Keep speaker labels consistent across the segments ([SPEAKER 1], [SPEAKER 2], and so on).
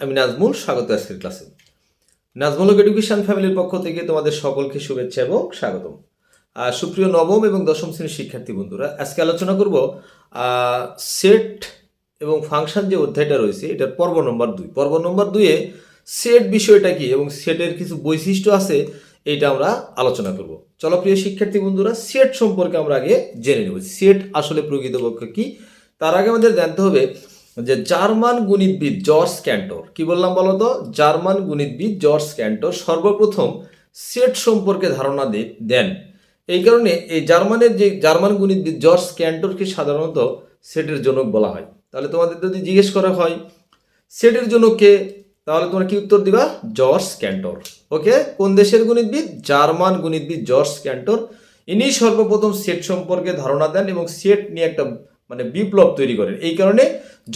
[SPEAKER 1] আমি নাজমুল স্বাগত আজকের ক্লাসে। নাজমুল এডুকেশন ফ্যামিলির পক্ষ থেকে তোমাদের সকলকে শুভেচ্ছা এবং স্বাগতম। আহ, সুপ্রিয় নবম এবং দশম শ্রেণির শিক্ষার্থী বন্ধুরা আজকে আলোচনা করব সেট এবং ফাংশন যে অধ্যায়টা রয়েছে এটার পর্ব নম্বর দুই। পর্ব নম্বর দুইয়ে সেট বিষয়টা কি এবং সেটের কিছু বৈশিষ্ট্য আছে এটা আমরা আলোচনা করব। চলো প্রিয় শিক্ষার্থী বন্ধুরা সেট সম্পর্কে আমরা আগে জেনে নেব সেট আসলে প্রকৃতপক্ষে কি। তার আগে আমাদের জানতে হবে যে জার্মান গণিতবিদ জর্জ ক্যান্টর। কি বললাম বলো তো? জার্মান গণিতবিদ জর্জ ক্যান্টর সর্বপ্রথম সেট সম্পর্কে ধারণা দেন। এই কারণে এই জার্মানের যে জার্মান গণিতবিদ জর্জ ক্যান্টরকে সাধারণত সেটের জনক বলা হয়। তাহলে তোমাদের যদি জিজ্ঞেস করা হয়, সেটের জনক কে তাহলে তোমরা কি উত্তর দিবা? George Cantor. ওকে? কোন দেশের গণিতবিদ? জার্মান গণিতবিদ জর্জ ক্যান্টর। ইনি সর্বপ্রথম সেট সম্পর্কে ধারণা দেন এবং সেট নিয়ে একটা মানে বিপ্লব তৈরি করেন এই কারণে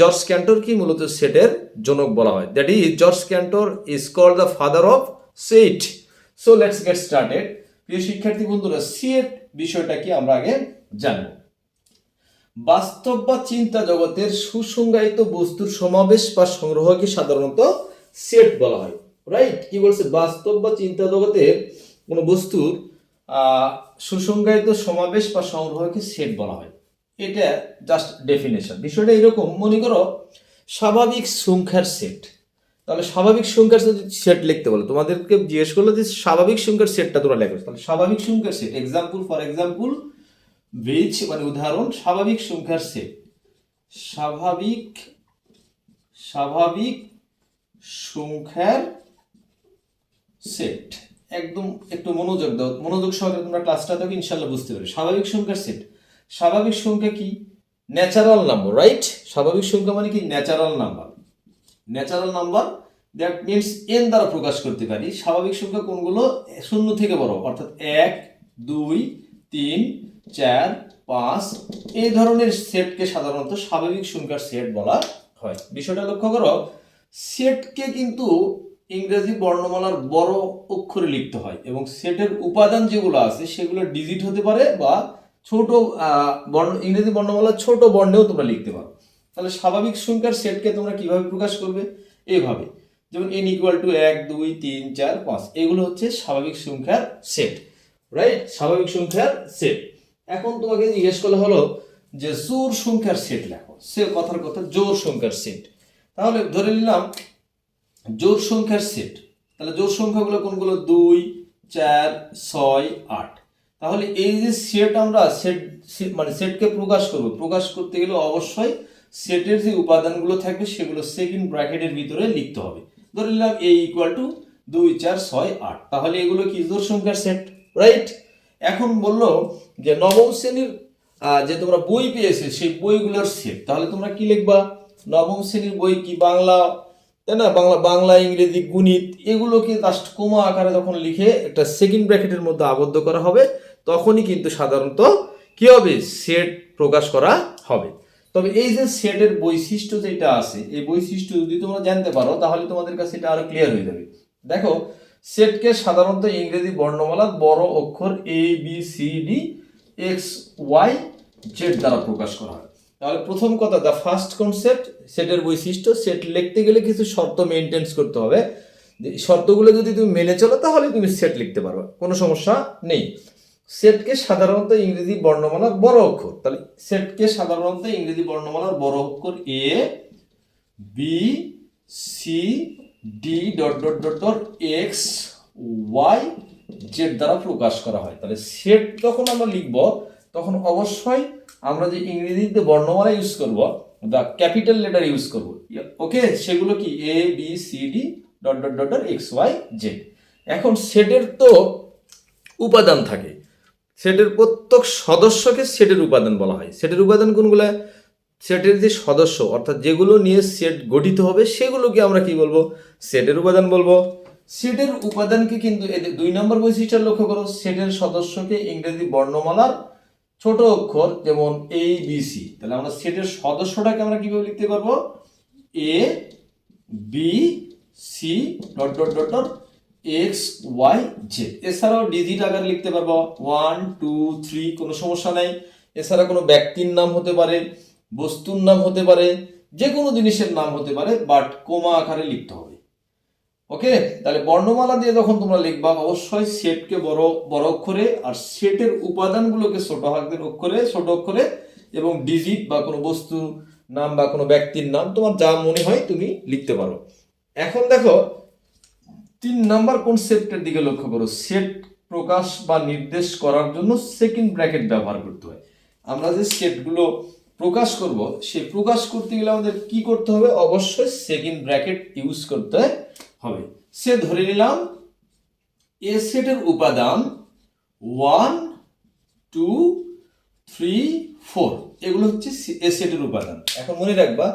[SPEAKER 1] জর্জ ক্যান্টর কি মূলত সেটের জনক বলা হয়। That is George Cantor is called the father of set so let's get started প্রিয় শিক্ষার্থী বন্ধুরা সেট বিষয়টা কি আমরা আগে জানব। বাস্তব বা চিন্তা জগতের সুসংজ্ঞায়িত বস্তুর সমাবেশ বা সংগ্রহকে সাধারণত সেট বলা হয়। রাইট কি বলছে? বাস্তব বা চিন্তা জগতের কোনো বস্তুর সুসংজ্ঞায়িত সমাবেশ বা সংগ্রহকে সেট বলা হয়। এটা জাস্ট ডেফিনেশন বিষয়টা এরকম, মনে করো স্বাভাবিক সংখ্যার সেট তাহলে স্বাভাবিক সংখ্যার সেট লিখতে বলো। তোমাদেরকে জিজ্ঞেস করল যে স্বাভাবিক সংখ্যার সেটটা তোমরা লেখো। তাহলে স্বাভাবিক সংখ্যার set example for example which মানে উদাহরণ, স্বাভাবিক সংখ্যার সেট স্বাভাবিক স্বাভাবিক সংখ্যার সেট একদম একটু মনোযোগ দাও। মনোযোগ সহকারে তোমরা ক্লাসটা দেখো ইনশাল্লাহ বুঝতে পারবে। স্বাভাবিক সংখ্যার সেট স্বাভাবিক সংখ্যা কি? ন্যাচারাল নাম্বার রাইট স্বাভাবিক সংখ্যা মানে কি? Natural number natural number that means N দ্বারা প্রকাশ করতে পারি। স্বাভাবিক সংখ্যা কোনগুলো? শূন্য থেকে বড়, অর্থাৎ এক, দুই, তিন, চার, পাঁচ। এই ধরনের সেটকে সাধারণত স্বাভাবিক সংখ্যার সেট বলা হয়। বিষয়টা লক্ষ্য করো। সেটকে কিন্তু ইংরেজি বর্ণমালার বড় অক্ষরে লিখতে হয় এবং সেটের উপাদান যেগুলো আছে সেগুলো ডিজিট হতে পারে বা ছোট বর্ণ, ইংরেজি বর্ণমালার ছোট বর্ণেও তোমরা লিখতে পারো। তাহলে স্বাভাবিক সংখ্যার সেটকে তোমরা কীভাবে প্রকাশ করবে? এইভাবে যেমন এন ইকুয়াল টু এক, দুই, তিন, চার, পাঁচ, এগুলো হচ্ছে স্বাভাবিক সংখ্যার সেট রাইট স্বাভাবিক সংখ্যার সেট। এখন তোমাকে জিজ্ঞেস করলে হলো যে জোর সংখ্যার সেট লেখো। সে কথার কথা, জোর সংখ্যার সেট। তাহলে ধরে নিলাম জোর সংখ্যার সেট। তাহলে জোর সংখ্যাগুলো কোনগুলো? দুই, চার, ছয়, আট। তাহলে এই যে সেট আমরা সেট মানে সেটকে প্রকাশ করব, প্রকাশ করতে গেলে অবশ্যই সেটের যে উপাদানগুলো থাকবে সেগুলো সেকেন্ড ব্র্যাকেটের ভিতরে লিখতে হবে। ধরে নিলাম এ ইকুয়াল টু দুই, চার, ছয়, আট। তাহলে এগুলো কি জোর সংখ্যার সেট রাইট এখন বলল যে নবম শ্রেণির যে তোমরা বই পেয়েছে সেই বইগুলোর সেট তাহলে তোমরা কি লিখবা? নবম শ্রেণির বই কি বাংলা? তাই না? বাংলা বাংলা, ইংরেজি, গণিত, এগুলোকে জাস্ট কোমা আকারে যখন লিখে একটা সেকেন্ড ব্র্যাকেটের মধ্যে আবদ্ধ করা হবে। তখনই কিন্তু সাধারণত কি হবে? সেট প্রকাশ করা হবে। তবে এই যে সেটের বৈশিষ্ট্য যেটা আছে, এই বৈশিষ্ট্য যদি তোমরা জানতে পারো, তাহলে তোমাদের কাছে এটা আরও ক্লিয়ার হয়ে যাবে। দেখো সেটকে সাধারণত ইংরেজি বর্ণমালার বড় অক্ষর A B C D X Y Z দ্বারা প্রকাশ করা হয়। তাহলে প্রথম কথা দ্য ফার্স্ট কনসেপ্ট সেটের বৈশিষ্ট্য সেট লিখতে গেলে কিছু শর্ত মেনটেন্স করতে হবে। শর্তগুলো যদি তুমি মেনে চলো, তাহলে তুমি সেট লিখতে পারবে, কোনো সমস্যা নেই। সেটকে সাধারণত ইংরেজি বর্ণমালার বড় অক্ষর। তাহলে সেটকে সাধারণত ইংরেজি বর্ণমালার বড় অক্ষর A B C D dot dot dot dot X Y Z দ্বারা প্রকাশ করা হয়। তাহলে সেট যখন আমরা লিখব, তখন অবশ্যই আমরা যে ইংরেজিতে বর্ণমালা ইউজ করব দ্য ক্যাপিটাল লেটার ইউজ করব। ওকে সেগুলো কি? A B C D dot dot dot dot X Y Z এখন সেটের তো উপাদান থাকে। সেটের প্রত্যেক সদস্যকে সেটের উপাদান বলা হয়। সেটের উপাদান কোনগুলো? সেটের যে সদস্য, অর্থাৎ যেগুলো নিয়ে সেট গঠিত হবে, সেগুলোকে আমরা কি বলব? সেটের উপাদান বলব। সেটের উপাদানকে কিন্তু এদের দুই নম্বর বৈশিষ্ট্য লক্ষ্য করো। সেটের সদস্যকে ইংরেজি বর্ণমালার ছোট অক্ষর যেমন এ বি সি তাহলে আমরা সেটের সদস্যটাকে আমরা কীভাবে লিখতে পারব? A B C dot dot dot dot X Y Z এছাড়াও ডিজিট আকারে লিখতে পারব। ওয়ান টু থ্রি কোনো সমস্যা নাই। এছাড়া কোনো ব্যক্তির নাম হতে পারে, বস্তুর নাম হতে পারে যে কোনো জিনিসের নাম হতে পারে বাট কোমা আকারে লিখতে হবে। ওকে? তাহলে বর্ণমালা দিয়ে যখন তোমরা লিখবা, অবশ্যই সেটকে বড় বড় অক্ষরে আর সেটের উপাদানগুলোকে ছোট হাতের অক্ষরে, ছোট অক্ষরে এবং ডিজিট বা কোনো বস্তু নাম বা কোনো ব্যক্তির নাম, তোমার যা মনে হয় তুমি লিখতে পারো। এখন দেখো তিন নাম্বার সেটের দিকে লক্ষ্য করো। সেট প্রকাশ বা নির্দেশ করার জন্য সেকেন্ড ব্র্যাকেট ব্যবহার করতে হয়। আমরা যে সেটগুলো প্রকাশ করব সে প্রকাশ করতে গেলে আমাদের কি করতে হবে? অবশ্যই সেকেন্ড ব্র্যাকেট ইউজ করতে হবে। সে ধরে নিলাম, এ সেটের উপাদান ওয়ান টু থ্রি ফোর এগুলো হচ্ছে এ সেটের উপাদান। এখন মনে রাখবা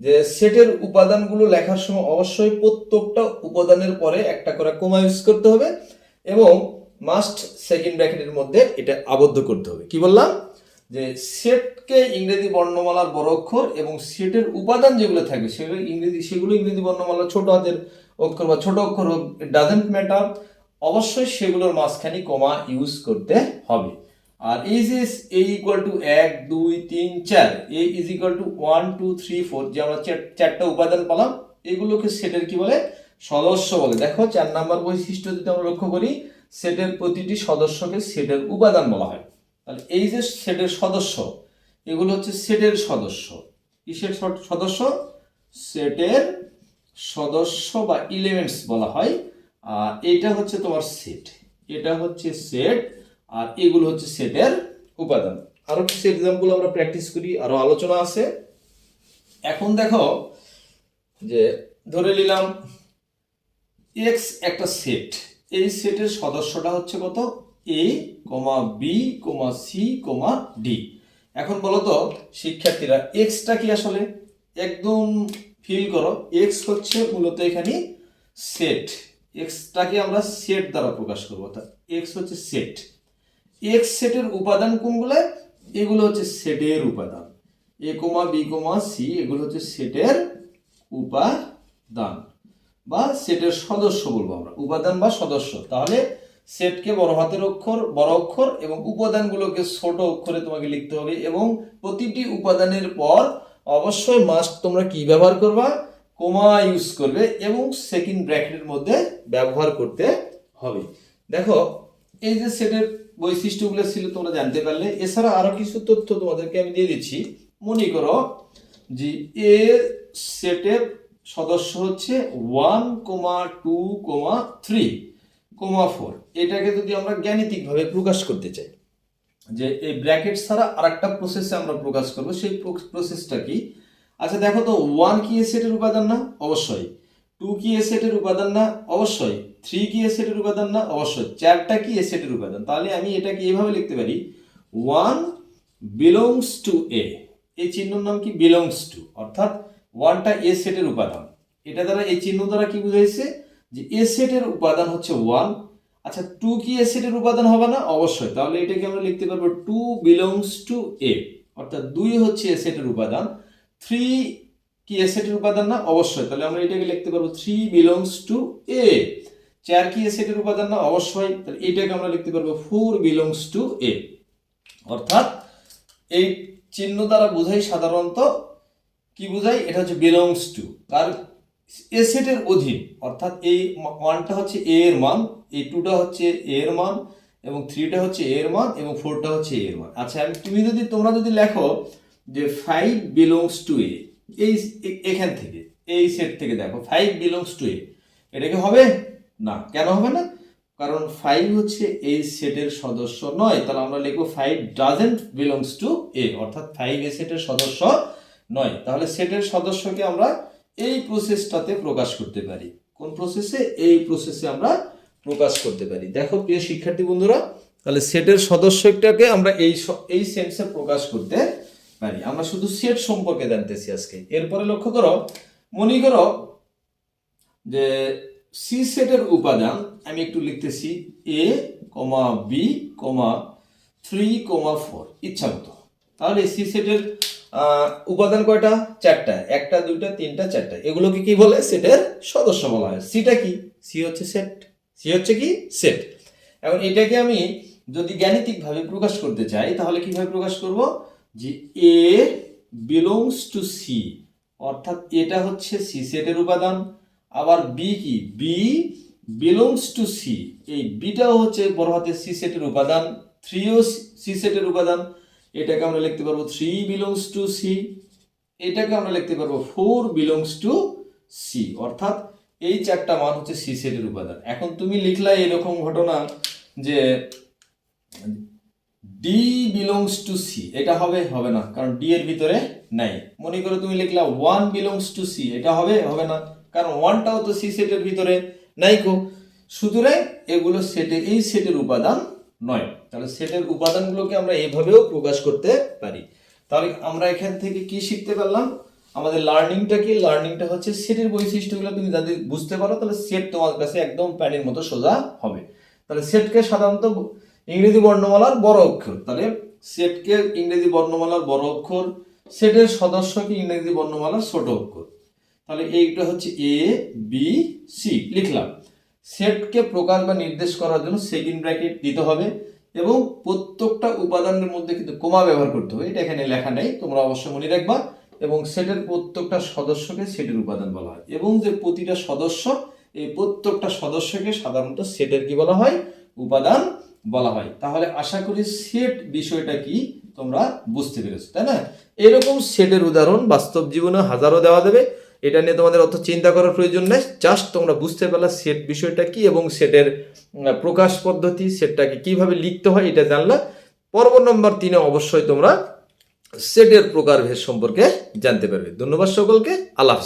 [SPEAKER 1] যে সেটের উপাদানগুলো লেখার সময় অবশ্যই প্রত্যেকটা উপাদানের পরে একটা করে কোমা ইউজ করতে হবে এবং মাস্ট সেকেন্ড ব্র্যাকেটের মধ্যে এটা আবদ্ধ করতে হবে। কি বললাম? যে সেটকে ইংরেজি বর্ণমালার বড় অক্ষর এবং সেটের উপাদান যেগুলো থাকবে, সেগুলো ইংরেজি সেগুলো ইংরেজি বর্ণমালার ছোট হাতের অক্ষর বা ছোট অক্ষর হোক ডাজেন্ট ম্যাটার অবশ্যই সেগুলোর মাঝখানে কমা ইউজ করতে হবে। আর এই যে এ ইকুয়াল টু এক, দুই, তিন, চার। A is equal to one two three four যে আমরা চার- চারটা উপাদান পেলাম, এগুলোকে সেটের কি বলে? সদস্য বলে। দেখো, চার নাম্বার বৈশিষ্ট্য যদি আমরা লক্ষ্য করি, সেটের প্রতিটি সদস্যকে সেটের উপাদান বলা হয়। তাহলে এই যে সেটের সদস্য, এগুলো হচ্ছে সেটের সদস্য। কিসের সদ- সদস্য? সেটের সদস্য বা ইলেমেন্টস বলা হয়। আর এটা হচ্ছে তোমার সেট এটা হচ্ছে সেট আর এগুলো হচ্ছে সেটের উপাদান। আরও কিছু এক্সাম্পল আমরা প্র্যাকটিস করি, আরও আলোচনা আছে। এখন দেখো যে ধরে নিলাম এক্স একটা সেট এই সেটের সদস্যটা হচ্ছে কত? A comma B comma C comma D এখন বলো তো, শিক্ষার্থীরা এক্সটা কি আসলে? একদম ফিল করো এক্স হচ্ছে মূলত এখানে সেট এক্সটাকে আমরা সেট দ্বারা প্রকাশ করব। অর্থাৎ এক্স হচ্ছে সেট এক্স সেটের উপাদান কোনগুলো? এগুলো হচ্ছে সেটের উপাদান। A comma B comma C এগুলো হচ্ছে সেটের উপাদান। বা সেটের সদস্য বলব আমরা। উপাদান বা সদস্য। তাহলে সেটকে বড় হাতের অক্ষর, বড় অক্ষর এবং উপাদানগুলোকে ছোট অক্ষরে তোমাকে লিখতে হবে এবং প্রতিটি উপাদানের পর অবশ্যই মাস্ট তোমরা কি ব্যবহার করবা? কোমা ইউজ করবে এবং সেকেন্ড ব্র্যাকেটের মধ্যে ব্যবহার করতে হবে। দেখো, এই যে সেটের বৈশিষ্ট্যগুলো ছিল তোমরা জানতে পারলে। এছাড়া আরও কিছু তথ্য তোমাদেরকে আমি দিয়ে দিচ্ছি। মনে করো যে এ সেটের সদস্য হচ্ছে one comma two comma three comma four এটাকে যদি আমরা জ্ঞানিতিকভাবে প্রকাশ করতে চাই, যে এই ব্র্যাকেট ছাড়া আর একটা প্রসেসে আমরা প্রকাশ করব, সেই প্রসেসটা কি? আচ্ছা দেখো তো ওয়ান কি এ সেটের উপাদান না? অবশ্যই। টু কি এ সেটের উপাদান না, অবশ্যই। থ্রি কি এ সেটের উপাদান না, অবশ্যই। চারটা কি এ সেটের উপাদান। তাহলে আমি এটাকে এইভাবে লিখতে পারি। ওয়ান বিলংস টু এ এই চিহ্নর নাম কি? বিলংস টু অর্থাৎ ওয়ানটা এ সেটের উপাদান। এটা দ্বারা এই চিহ্ন দ্বারা কি বুঝাইছে? যে এ সেটের উপাদান হচ্ছে ওয়ান আচ্ছা টু কি এ সেটের উপাদান হবে না? অবশ্যই। তাহলে এটাকে আমরা লিখতে পারব টু বিলংস টু এ অর্থাৎ দুই হচ্ছে এ সেটের উপাদান। থ্রি কি এ সেটের উপাদান না? অবশ্যই। তাহলে আমরা এটাকে লিখতে পারব থ্রি বিলংস টু এ চার কি এ সেটের উপাদান না? অবশ্যই। তাহলে এটাকে আমরা লিখতে পারব ফোর বিলংস টু এ অর্থাৎ এই চিহ্ন দ্বারা বোঝাই সাধারণত কি বোঝাই? এটা হচ্ছে বিলংস টু তার এ সেটের অধীন, অর্থাৎ এই ওয়ানটা হচ্ছে এ এর মান, এই টুটা হচ্ছে এ এর মান, এবং থ্রিটা হচ্ছে এর মান, এবং ফোরটা হচ্ছে এর মান। আচ্ছা তুমি যদি তোমরা যদি লেখো যে ফাইভ বিলংস টু এ এই এখান থেকে, এই সেট থেকে দেখো ফাইভ বিলংস টু এ এটা কি হবে? না। কেন হবে না? কারণ ফাইভ হচ্ছে এই সেটের সদস্য নয়। তাহলে আমরা লিখব five doesn't belongs to A অর্থাৎ ফাইভ এ সেটের সদস্য নয়। তাহলে সেটের সদস্যকে আমরা এই প্রসেসটাতে প্রকাশ করতে পারি। কোন প্রসেসে এই প্রসেসে আমরা প্রকাশ করতে পারি। দেখো, প্রিয় শিক্ষার্থী বন্ধুরা, তাহলে সেটের সদস্যটাকে আমরা এই এই সেন্সে প্রকাশ করতে পারি আমরা শুধু সেট সম্পর্কে জানতেছি আজকে। এরপরে লক্ষ্য করো, মনে করো যে সি সেটের উপাদান, আমি একটু লিখতেছি A comma B comma three comma four ইচ্ছা মতো তাহলে সি সেটের উপাদান কয়টা? চারটা। একটা, দুইটা, তিনটা, চারটা। এগুলোকে কি বলে? সেটের সদস্য বলা হয়। সিটা কি? সি হচ্ছে সেট। সি হচ্ছে কি? সেট। এখন এটাকে আমি যদি গাণিতিকভাবে প্রকাশ করতে চাই, তাহলে কীভাবে প্রকাশ করব? যে এ বিলংস টু সি অর্থাৎ এটা হচ্ছে সি সেটের উপাদান। আবার বি কি? বি বিলংস টু সি এই বিটাও হচ্ছে বড় হাতে সি সেটের উপাদান থ্রিও সি সেটের উপাদান। এটাকে আমরা লিখতে পারব থ্রি বিলংস টু সি এটাকে আমরা লিখতে পারব ফোর বিলংস টু সি অর্থাৎ এই চারটা মান হচ্ছে সি সেটের উপাদান। এখন তুমি লিখলা এরকম ঘটনা যে ডি বিলংস টু সি এটা হবে হবে না, কারণ ডি এর ভিতরে নাই। মনে করো তুমি লিখলা ওয়ান বিলংস টু সি এটা হবে হবে না, কারণ ওয়ানটাও তো সি সেটের ভিতরে নাই কো। সুতরাং এগুলো সেটে এই সেটের উপাদান নয়। তাহলে সেটের উপাদানগুলোকে আমরা এভাবেও প্রকাশ করতে পারি। তাহলে আমরা এখান থেকে কি শিখতে পারলাম? আমাদের লার্নিংটা কি? লার্নিংটা হচ্ছে সেটের বৈশিষ্ট্যগুলো তুমি যদি বুঝতে পারো, তাহলে সেট তোমার কাছে একদম প্যানের মতো সোজা হবে। তাহলে সেটকে সাধারণত ইংরেজি বর্ণমালার বড় অক্ষর। তাহলে সেটকে ইংরেজি বর্ণমালার বড় অক্ষর, সেটের সদস্যকে ইংরেজি বর্ণমালার ছোট অক্ষর। তাহলে এইটা হচ্ছে এ বি সি লিখলাম। সেটকে প্রকাশ বা নির্দেশ করার জন্য সেকেন্ড ব্র্যাকেট দিতে হবে এবং প্রত্যেকটা উপাদানের মধ্যে কিন্তু কোমা ব্যবহার করতে হবে। এটা এখানে লেখা নেই, তোমরা অবশ্যই মনে রাখবা। এবং সেটের প্রত্যেকটা সদস্যকে সেটের উপাদান বলা হয়। এবং যে প্রতিটা সদস্য, এই প্রত্যেকটা সদস্যকে সাধারণত সেটের কি বলা হয়? উপাদান বলা হয়। তাহলে আশা করি সেট বিষয়টা কি? তোমরা বুঝতে পেরেছ, তাই না? এরকম সেটের উদাহরণ বাস্তব জীবনে হাজারো দেওয়া দেবে। এটা নিয়ে তোমাদের অত চিন্তা করার প্রয়োজন নেই। জাস্ট তোমরা বুঝতে পারলা সেট বিষয়টা কি এবং সেটের প্রকাশ পদ্ধতি সেটটাকে কীভাবে লিখতে হয় এটা জানলা। পর্ব নম্বর তিনে অবশ্যই তোমরা সেটের প্রকারভেদ সম্পর্কে জানতে পারবে। ধন্যবাদ সকলকে। আল্লাহ